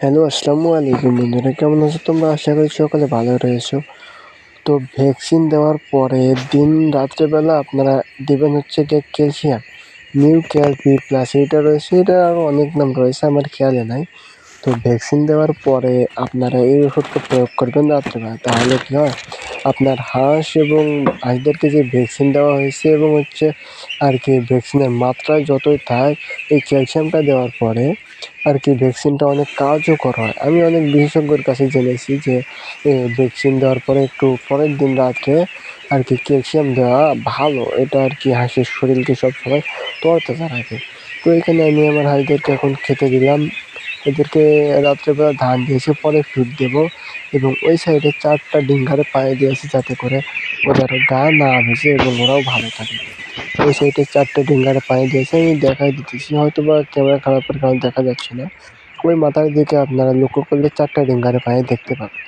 Hello, আসসালামু আলাইকুম বন্ধুরা। কেমন আছো তোমরা? আশা করি সকালে ভালো রয়েছো। তো ভ্যাকসিন দেওয়ার পরে দিন রাত্রেবেলা আপনারা দেবেন হচ্ছে যে calcium, new cal P plus. এটা রয়েছে, এটা আরও অনেক নাম রয়েছে, আমার খেয়ালে নাই। তো ভ্যাকসিন দেওয়ার পরে আপনারা এই ওষুধটা প্রয়োগ করবেন রাত্রেবেলা। তাহলে কী হয়? আপনার হাঁস এবং হাঁসদেরকে যে ভ্যাকসিন দেওয়া হয়েছে এবং হচ্ছে আর কি ভ্যাকসিনের মাত্রা যতই থাক, এই ক্যালসিয়ামটা দেওয়ার পরে আর কি ভ্যাকসিনটা অনেক কার্যকর হয়। আমি অনেক বিশেষজ্ঞের কাছে জেনেছি যে ভ্যাকসিন দেওয়ার পরে একটু পরের দিন রাত্রে আর কি ক্যালসিয়াম দেওয়া ভালো। এটা আর কি হাঁসের শরীরকে সবসময় তরতাজা রাখে। তো এখানে আমি আমার হাঁসদেরকে এখন খেতে দিলাম। এদেরকে রাত্রেবেলা ধান দিয়েছি পরে ফিড দেব এবং ওই সাইডে চারটা ডিঙ্গারে পায়ে দিয়েছি যাতে করে ওদের গা না ভেসে এবং ওরাও ভালো থাকে। ওই সাইডে চারটে ডিঙ্গারে পায়ে দিয়েছি আমি দেখাই দিতেছি। হয়তো বা ক্যামেরা খারাপের কারণে দেখা যাচ্ছে না। ওই মাথার দিকে আপনারা লক্ষ্য করলে চারটা ডিঙ্গারে পায়ে দেখতে পাবেন।